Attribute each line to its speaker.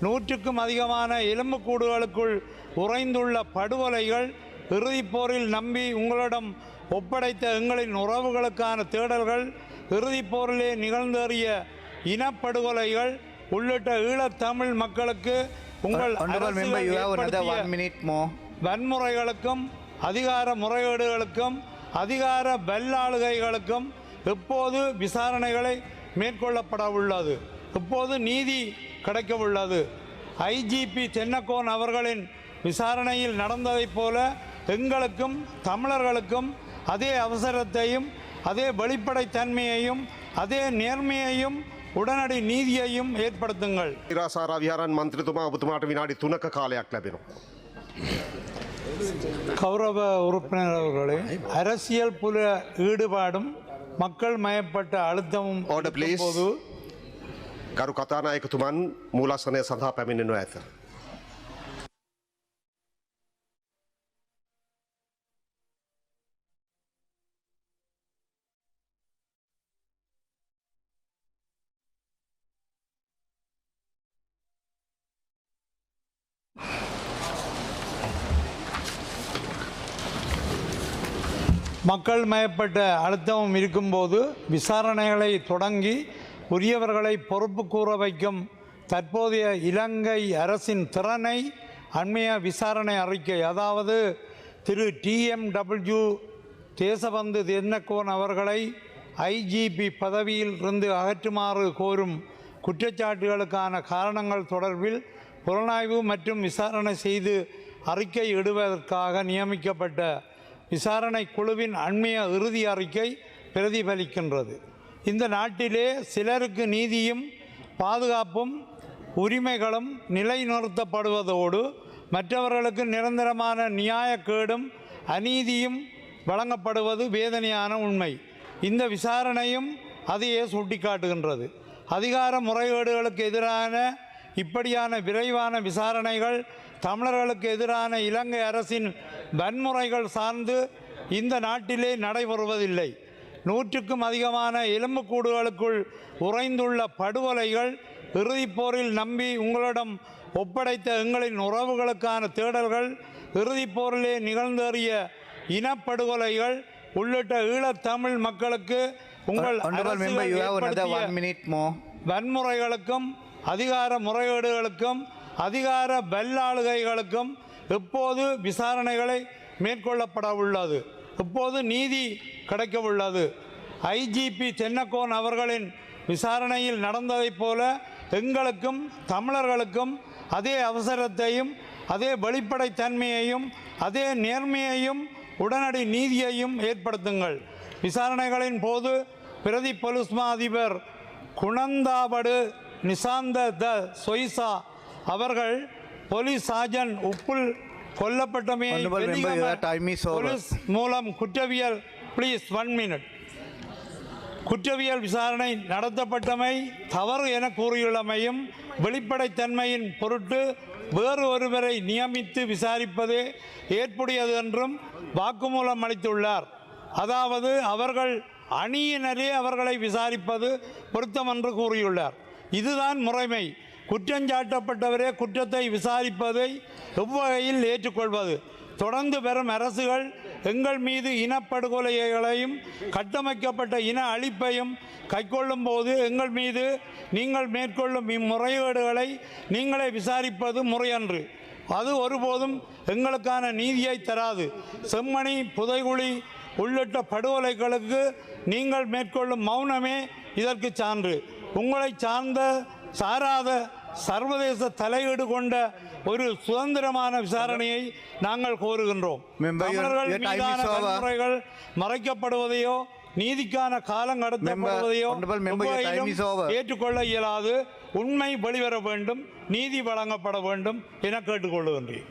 Speaker 1: நூற்றுக்கும் அதிகமான எலும்புக்கூடுகளுக்குள் உறைந்துள்ள படுகொலைகள் இறுதிப் போரில் நம்பி உங்களிடம் ஒப்படைத்த எங்களின் உறவுகளுக்கான தேடல்கள் இறுதிப் போரிலே நிகழ்ந்தேறிய இனப்படுகொலைகள் உள்ளிட்ட ஈழத்தமிழ் மக்களுக்கு உங்கள். வன்முறைகளுக்கும் அதிகார முறைகேடுகளுக்கும் அதிகார வெள்ளாளுகைகளுக்கும் எப்போது விசாரணைகளை மேற்கொள்ளப்பட உள்ளது எப்போது நீதி கிடைக்க உள்ளது ஐஜிபி தென்னக்கோன் அவர்களின் விசாரணையில் நடந்ததைப் போல எங்களுக்கும் தமிழர்களுக்கும் அதே அவசரத்தையும் அதே வெளிப்படைத்தன்மையையும் அதே நேர்மையையும் உடனடி நீதியையும் ஏற்படுத்துங்கள்.
Speaker 2: ಹಿರಾಸಾರ ವಿಹಾರನ್ ಮಂತ್ರಿತುಮ ಉಪತುಮಾಟ ವಿನಾಡಿ ತುನಕ ಕಾಲ ಹಾಕ್ಲೇಬೇನು
Speaker 1: கௌரவ உறுப்பினர் அவர்களே அரசியல் புல ஈடுபாடும் மக்கள் மயப்பட்ட அழுத்தமும் போது
Speaker 2: ගරු කතානායකතුමන් මූලස්සනය සඳහා පැමිණෙනු ඇත.
Speaker 1: மக்கள் மயப்பட்ட அழுத்தமும் இருக்கும்போது விசாரணைகளை தொடங்கி உரியவர்களை பொறுப்பு கூற வைக்கும் தற்போதைய இலங்கை அரசின் திறனை அண்மைய விசாரணை அறிக்கை அதாவது திரு டிஎம்டபிள்யூ தேசபந்து தென்னக்கோன் அவர்களை ஐஜிபி பதவியில் இருந்து அகற்றுமாறு கோரும் குற்றச்சாட்டுகளுக்கான காரணங்கள் தொடர்பில் புலனாய்வு மற்றும் விசாரணை செய்து அறிக்கை இடுவதற்காக நியமிக்கப்பட்ட விசாரணை குழுவின் அண்மைய இறுதி அறிக்கை பிரதிபலிக்கின்றது. இந்த நாட்டிலே சிலருக்கு நீதியும் பாதுகாப்பும் உரிமைகளும் நிலைநிறுத்தப்படுவதோடு மற்றவர்களுக்கு நிரந்தரமான நியாயக்கேடும் அநீதியும் வழங்கப்படுவது வேதனையான உண்மை. இந்த விசாரணையும் அதையே சுட்டிக்காட்டுகின்றது. அதிகார முறைகேடுகளுக்கு எதிரான இப்படியான விரைவான விசாரணைகள் தமிழர்களுக்கு எதிரான இலங்கை அரசின் வன்முறைகள் சார்ந்து இந்த நாட்டிலே நடைபெறுவதில்லை. நூற்றுக்கும் அதிகமான எலும்புக்கூடுகளுக்குள் உறைந்துள்ள படுகொலைகள் இறுதிப் போரில் நம்பி உங்களிடம் ஒப்படைத்த எங்களின் உறவுகளுக்கான தேடல்கள் இறுதிப் போரிலே நிகழ்ந்தேறிய இனப்படுகொலைகள் உள்ளிட்ட ஈழத்தமிழ் மக்களுக்கு உங்கள். வன்முறைகளுக்கும் அதிகார முறைகேடுகளுக்கும் அதிகார வெள்ளாளுகைகளுக்கும் எப்போது விசாரணைகளை மேற்கொள்ளப்பட உள்ளது எப்போது நீதி கிடைக்க உள்ளது ஐஜிபி தென்னக்கோன் அவர்களின் விசாரணையில் நடந்ததைப் போல எங்களுக்கும் தமிழர்களுக்கும் அதே அவசரத்தையும் அதே வெளிப்படைத்தன்மையையும் அதே நேர்மையையும் உடனடி நீதியையும் ஏற்படுத்துங்கள். விசாரணைகளின் போது பிரதி பொலிஸ்மா அதிபர் குணந்தாபடு நிசாந்த த சொய்சா அவர்கள் போலீஸ் சார்ஜன் உப்புல் போலீஸ் மூலம் குற்றவியல் ப்ளீஸ் ஒன் மினிட் குற்றவியல் விசாரணை நடத்தப்பட்டமை தவறு என கூறியுள்ளமையும் வெளிப்படைத்தன்மையின் பொருட்டு வேறு ஒருவரை நியமித்து விசாரிப்பதே ஏற்புடையது என்றும் வாக்குமூலம் அளித்துள்ளார். அதாவது அவர்கள் அணியினரே அவர்களை விசாரிப்பது பொருத்தம் என்று கூறியுள்ளார். இதுதான் முறைமை. குற்றஞ்சாட்டப்பட்டவரே குற்றத்தை விசாரிப்பதை எவ்வகையில் ஏற்றுக்கொள்வது? தொடர்ந்து வரும் அரசுகள் எங்கள் மீது இனப்படுகொலைகளையும் கட்டமைக்கப்பட்ட இன அழிப்பையும் கைக்கொள்ளும் போது எங்கள் மீது நீங்கள் மேற்கொள்ளும் இம்முறைகேடுகளை நீங்களே விசாரிப்பது முறையன்று. அது ஒருபோதும் எங்களுக்கான நீதியை தராது. செம்மணி புதைகுழி உள்ளிட்ட படுகொலைகளுக்கு நீங்கள் மேற்கொள்ளும் மௌனமே இதற்கு சான்று. உங்களை சார்ந்த சாராத சர்வதேச தலையீடு கொண்ட ஒரு சுதந்திரமான விசாரணையை நாங்கள் கோருகின்றோம் தமிழர்கள் மீதான. வன்முறைகள் மறைக்கப்படுவதையோ நீதிக்கான காலம் கடத்தப்படுவதையோ. ஏற்றுக்கொள்ள இயலாது உண்மை வெளிவர வேண்டும் நீதி வழங்கப்பட வேண்டும் என கேட்டுக்கொள்ளுகின்றேன்